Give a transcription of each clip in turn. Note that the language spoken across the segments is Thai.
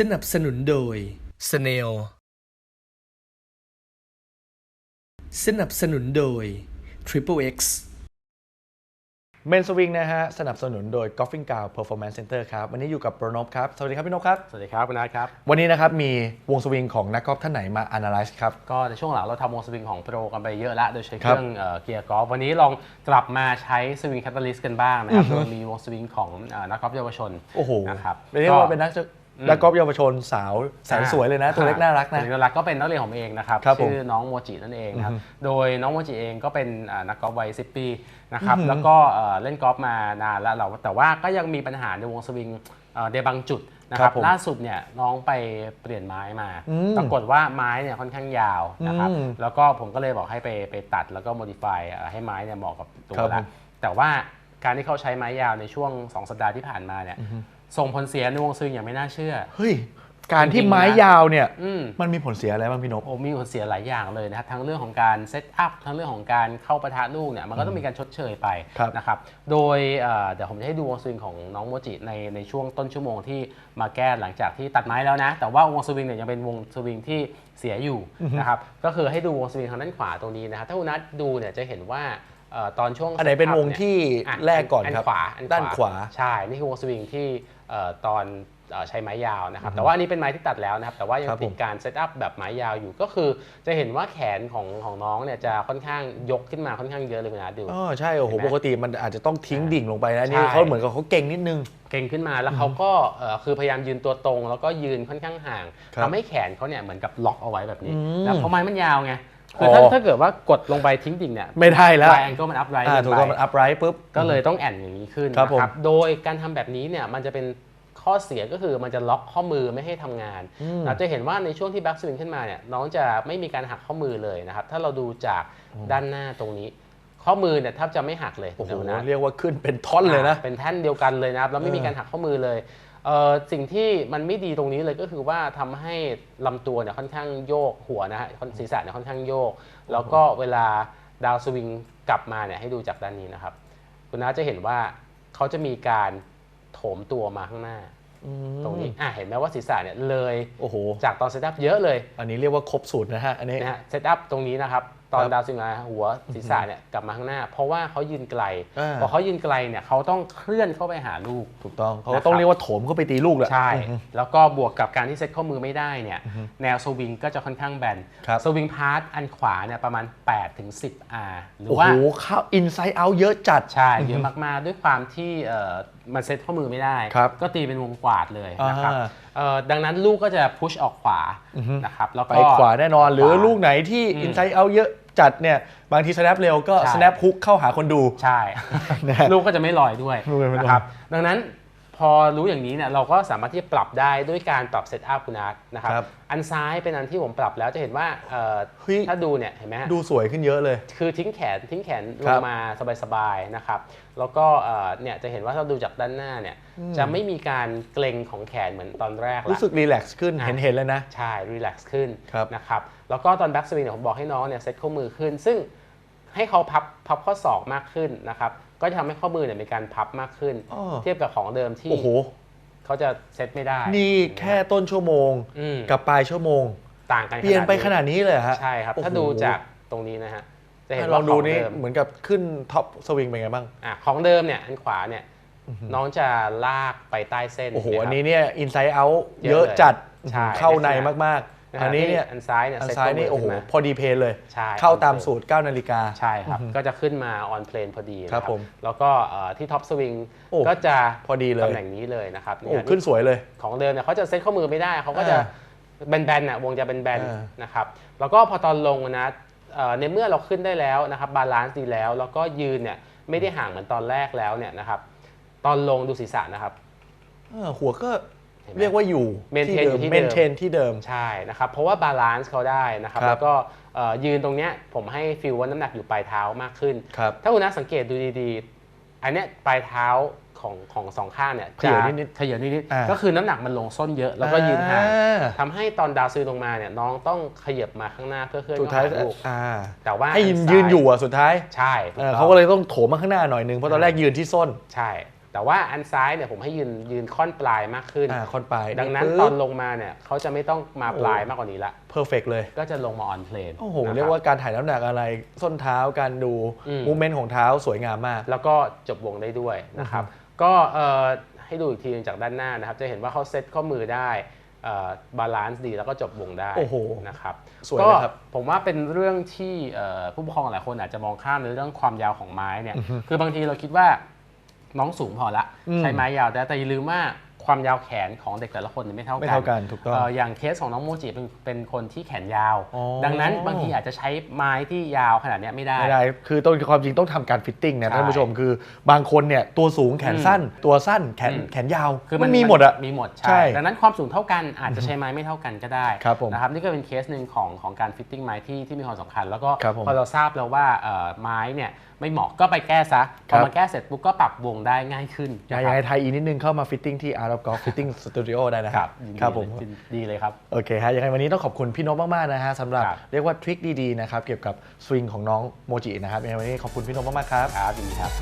สนับสนุนโดย Snail สนับสนุนโดย Triple X เมนสวิงนะฮะ สนับสนุนโดย Golfing g o w Performance Center ครับ วันนี้อยู่กับโปรนบครับ สวัสดีครับพี่นพครับ สวัสดีครับคุณนัทครับ วันนี้นะครับ มีวงสวิงของนักกอล์ฟท่านไหนมา analyze ครับ ก็ในช่วงหลังเราทำวงสวิงของโปรกันไปเยอะแล้วโดยใช้เคครับรื่องเอ่อเกียร์กอล์ฟวันนี้ลองกลับมาใช้สวิงแคตตาลิสต์กันบ้างนะครับโดยมีวงสวิงของเอ่อนักกอล์ฟเยาวชนโอ้โหนะครับเรียกว่าเป็นนัก จะนักกอล์ฟเยาวชนสาวแสนสวยเลยนะ ตัวเล็กน่ารักนะตัวเล็กน่ารักก็เป็นนักเรียนของผมเองนะครับครับผมชื่อน้องโมจินั่นเองนะครับโดยน้องโมจิเองก็เป็นอ่านักกอล์ฟวัย10ปีนะครับแล้วก็เอ่อเล่นกอล์ฟมานานแล้วเราแต่ว่าก็ยังมีปัญหาในวงสวิงเอ่อในบางจุดนะคครัรับบผมล่าสุดเนี่ยน้องไปเปลี่ยนไม้มาอืมปรากฏว่าไม้เนี่ยค่อนข้างยาวนะครับอืมแล้วก็ผมก็เลยบอกให้ไปไปตัดแล้วก็ modify เอ่อให้ไม้เนี่ยเหมาะกับตัวครับผละมแต่ว่าการที่เขาใช้ไม้ยาวในช่วง 2 สัปดาห์ที่ผ่านมาเนี่ย ส่งผลเสียในวงสวิงอย่างไม่น่าเชื่อ เฮ้ย การที่จริงๆนะไม้ยาวเนี่ย อืม มันมีผลเสียอะไรบ้างพี่นพ โอ้มีผลเสียหลายอย่างเลยนะครับทั้งเรื่องของการเซตอัพทั้งเรื่องของการเข้าประทะลูกเนี่ยมันก็ต้องมีการชดเชยไปครับนะครับโดยเอ่อเดี๋ยวผมจะให้ดูวงสวิงของน้องโมจิในในช่วงต้นชั่วโมงที่มาแก้หลังจากที่ตัดไม้แล้วนะ แต่ว่าวงสวิงเนี่ยยังเป็นวงสวิงที่เสียอยู่นะครับก็คือให้ดูวงสวิงทางด้านขวาตรงนี้นะครับถ้าคุณนัทดูเนี่ยจะเห็นว่าเอ่อตอนช่วง อันไหนเป็น setup วงที่เยแรกก่อนอัครับ ขวาอัด้านขวา ใช่ นี่คือวงสวิงที่เอ่อ ตอนเอ่อใช้ไม้ยาวนะครับ แต่ว่าอันนี้เป็นไม้ที่ตัดแล้วนะครับ แต่ว่ายังครับผมติดการเซตอัพแบบไม้ยาวอยู่ ก็คือจะเห็นว่าแขนของของน้องเนี่ยจะค่อนข้างยกขึ้นมาค่อนข้างเยอะเลยคุณอาดูอ๋อใช่ โอ้โหเห็นไหมปกติมันอาจจะต้องทิ้งดิ่งลงไปนะใช่นี่เขาเหมือนกับเขาเก่งนิดนึง เก่งขึ้นมาแล้วเขาก็เอ่อคือพยายามยืนตัวตรง แล้วก็ยืนค่อนข้างห่างครับทำให้แขนเขาเนี่ยเหมือนกับล็อกเอาไว้แบบนี้อืมแล้วเพราะไม้มันยาวไงคือถ้าอ๋อถ้าเกิดว่ากดลงไปทิ้งดิ่งเนี่ยไม่ได้แล้วไลแองเกิลมันอัพไรอ่าถูกต้องมัน upright ปุ๊บก็เลยต้องแอนอย่างนี้ขึ้นครับนะผมครับ โดยการทำแบบนี้เนี่ยมันจะเป็น ข้อเสียก็คือมันจะล็อกข้อมือไม่ให้ทำงานอืมเราจะเห็นว่าในช่วงที่แบ็กสวิงขึ้นมาเนี่ยน้องจะไม่มีการหักข้อมือเลยนะครับ ถ้าเราดูจากด้านหน้าตรงนี้ ข้อมือเนี่ยแทบจะไม่หักเลยโอ้โหเดี๋ยวนะเรียกว่าขึ้นเป็นท่อนเลยนะเป็นแท่นเดียวกันเลยนะครับแล้วไม่มีเออการหักข้อมือเลยเอ่อสิ่งที่มันไม่ดีตรงนี้เลยก็คือว่าทำให้ลำตัวเนี่ยค่อนข้างโยกหัวนะฮะศีรษะเนี่ยค่อนข้างโยก แล้วก็เวลาดาวสวิงกลับมาเนี่ยให้ดูจากด้านนี้นะครับ คุณน้าจะเห็นว่าเขาจะมีการโถมตัวมาข้างหน้า ตรงนี้อะเห็นไหมว่าศีรษะเนี่ยเลยโอ้โหจากตอนเซตอัพเยอะเลย อันนี้เรียกว่าครบสูตรนะฮะอันนี้นะฮะเซตอัพตรงนี้นะครับ ตอนครับดาวสวิงมาหัวศีรษะเนี่ยกลับมาข้างหน้า เพราะว่าเขายืนไกลอ่าพอเขายืนไกลเนี่ยเขาต้องเคลื่อนเข้าไปหาลูกถูกต้องเขานะครัก็บต้องเรียกว่าโถมเข้าไปตีลูกแหละใช่อือฮึแล้วก็บวกกับการที่เซตข้อมือไม่ได้เนี่ยแนวสวิงก็จะค่อนข้างแบนครับสวิงพาร์ทอันขวาเนี่ยประมาณ8ถึง10 R หรือโอ้ว่าโหเข้าอินไซ e ์เอาเยอะจัดใช่เยอะมากๆด้วยความที่เอ่อมันเซ็ตข้อมือไม่ได้ครับก็ตีเป็นวงกวาดเลยนะครับอ่าเอ่อดังนั้นลูกก็จะพุชออกขวาอือฮึนะครับแล้วไปก็ขวาแน่นอน หรือขวาลูกไหนที่อืมอินไซ e ์เอาเยอะ จัดเนี่ยบางที snap เร็วก็ ใช่ snap hook เข้าหาคนดู ใช่นะฮะลูกก็จะไม่ลอยด้วยลูกจะไม่ลอย นะครับดังนั้น พอรู้อย่างนี้เนี่ยเราก็สามารถที่จะปรับได้ด้วยการปรับเซตอัพคุณอาร์ตนะครับ ครับ อันซ้ายเป็นอันที่ผมปรับแล้วจะเห็นว่าเอ่อเฮ้ย ถ้าดูเนี่ยเห็นไหมฮะ ดูสวยขึ้นเยอะเลย คือทิ้งแขนทิ้งแขนลครังบมาสบายๆนะครับ แล้วก็เอ่อเนี่ยจะเห็นว่าถ้าดูจากด้านหน้าเนี่ยจะไม่มีการเกร็งของแขนเหมือนตอนแรกละ รู้สึกรีแลกซ์ขึ้นอะ เห็นเห็นเลยนะ ใช่รีแลกซ์ขึ้นครับนะครับ แล้วก็ตอนแบ็กสวิงเนี่ยผมบอกให้น้องเนี่ยเซ็ตข้อมือขึ้น ซึ่งให้เขาพับพับข้อศอกมากขึ้นนะครับ ก็จะทำให้ข้อมือเนี่ยมีการพับมากขึ้น อ้อ เทียบกับของเดิมที่โอ้โห เขาจะเซ็ตไม่ได้นี่แค่ต้นชั่วโมงอืมกับปลายชั่วโมง ต่างกันเปลี่ยนไปขนาดนี้เลยเหรอฮะใช่ครับ โอ้โหถ้าดูจากตรงนี้นะฮะจะเห็นลว่าองขดูองนี่เดิมเหมือนกับขึ้นท็อปสวิงเป็นไงบ้าง อะของเดิมเนี่ยอันขวาเนี่ยน้องจะลากไปใต้เส้นโอ้โหเห็อันไหมครับนี้เนี่ยอินไซ e ์เอาเยอะเยอะเลยจัดใช่เข้าในลักษณะมากะๆฮะ อันนี้เนี่ยอันซ้ายเนี่ยอันเซ็ตซ้ายนี่ข้โอ้โหมืขึ้นมาพอดีเพลเลยใช่เข้าตามสูตร 9 นาฬิกา ใช่ครับ ก็จะขึ้นมาออนเพลนพอดีนะครับผมแล้วก็เอ่อที่ท็อปสวิงโอ้ก็จะพอดีเลยตำแหน่งนี้เลยนะครับโอ้เนี่ยขึ้นสวยเลยของเดิมเนี่ยเขาจะเซ็ตข้อมือไม่ได้เขาก็จะอ่าแบนๆน่ะวงจะแบนอ่าๆนะครับแล้วก็พอตอนลงนะเอ่อในเมื่อเราขึ้นได้แล้วนะครับบาลานซ์ดีแล้ว แล้วก็ยืนเนี่ยไม่ได้ห่างเหมือนตอนแรกแล้วเนี่ยนะครับตอนลงดูศีรษะนะครับเออหัวก็ เห็นไหมเรียกว่าอยู่ maintain อยู่ที่เดิมเมนเทนที่เดิมใช่นะครับเพราะว่าบาลานซ์เขาได้นะครับครับแล้วก็เอ่อยืนตรงเนี้ยผมให้ฟีลว่าน้ำหนักอยู่ปลายเท้ามากขึ้นครับถ้าคุณนัทสังเกตดูดีๆ อันเนี้ยปลายเท้าของของสองข้างเนี่ยเขย่านิดๆเขย่านิดอ่าๆก็คือน้ำหนักมันลงส้นเยอะแล้วก็ยืนห่างอ่าทำให้ตอนดาวซื้อลงมาเนี่ยน้องต้องขยับมาข้างหน้าเพื่อเคลื่อนสุดท้ายเข้าหาลูกอ่าแต่ว่าให้ยืนซ้ายืนอยู่อะสุดท้ายใช่ถูเอกอต้องเขาก็เลยต้องโถมมาข้างหน้าหน่อยนึงเพราะตอนแรกยืนที่ส้นใช่ แแต่ว่าอันซ้ายเนี่ยผมให้ยืนยืนค่อนปลายมากขึ้น อ่าคอนปลายดังนั้นปึ๊บตอนลงมาเนี่ยเขาจะไม่ต้องมาปลายมากกว่านี้ละ เพอร์เฟกเลย ก็จะลงมาออนเพลนโอ้โห เรียกว่าการถ่ายน้ำหนักอะไร ส้นเท้าการดูอืม มูเมนต์ของเท้าสวยงามมาก แล้วก็จบวงได้ด้วยนะครับ ก็เอ่อให้ดูอีกทีหนึงจากด้านหน้านะครับ จะเห็นว่าเขาเซ็ตข้อมือได้บาลานซ์ดีแล้วก็จบวงได้โอ้โหนะครับสวยก็เลยครับผมว่าเป็นเรื่องที่เอ่อผู้ปกครองหลายคนอาจจะมองข้ามในเรื่องความยาวของไม้เนี่ยคือบางทีเราคิดว่า น้องสูงพอละ อืมใช้ไม้ยาวได้แต่อย่าลืมว่าความยาวแขนของเด็กแต่ละคนเนี่ยไม่เท่ากันไม่เท่ากันถูกต้องเอย่างเคสของน้องโมจิเป็นเป็นคนที่แขนยาว อ๋อ ดังนั้นบางทีอาจจะใช้ไม้ที่ยาวขนาดเนี้ยไม่ได้ ไม่ได้ คือต้นความจริงต้องทำการฟิตติ้งนะใช่ท่านผู้ชมคือบางคนเนี่ยตัวสูงแขนสั้น ตัวสั้นแขนอืม แขนยาวคือมันมีหมดอะ มีหมดใช่ ใช่ ดังนั้นความสูงเท่ากันอาจจะใช้ไม้ไม่เท่ากันก็ได้ครับผมนะครับนี่ก็เป็นเคสหนึ่งของของการฟิตติ้งไม้ที่ที่มีความสำคัญ แล้วก็ครับผมพอเราทราบแล้วว่าเอ่อไม้เนี่ยไม่เหมาะก็ไปแก้ซะพครัอบมาแก้เสร็จปุ๊บก็ปรับวงได้ง่ายขึ้นยังนะคไงรับไทยอีกนิดนึงเข้ามาฟิตติ้งที่ Art of Golf Fitting Studio ได้นะคครัรับบยินดีครับผมเลยดีเลยครับ โอเคฮะยังไงวันนี้ต้องขอบคุณพี่นพมากๆนะฮะสำหรับครับเรียกว่าทริคดีๆนะครับเกี่ยวกับสวิงของน้องโมจินะครับยังไงวันนี้ขอบคุณพี่นพมากๆครับครับยินดีครับ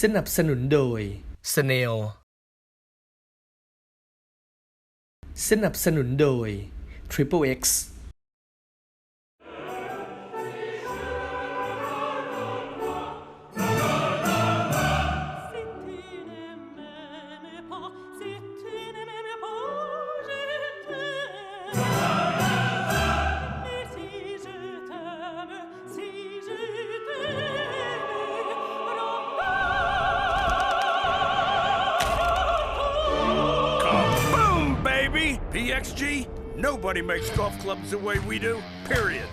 สนับสนุนโดย Snail สนับสนุนโดย Triple X PXG, nobody makes golf clubs the way we do, period.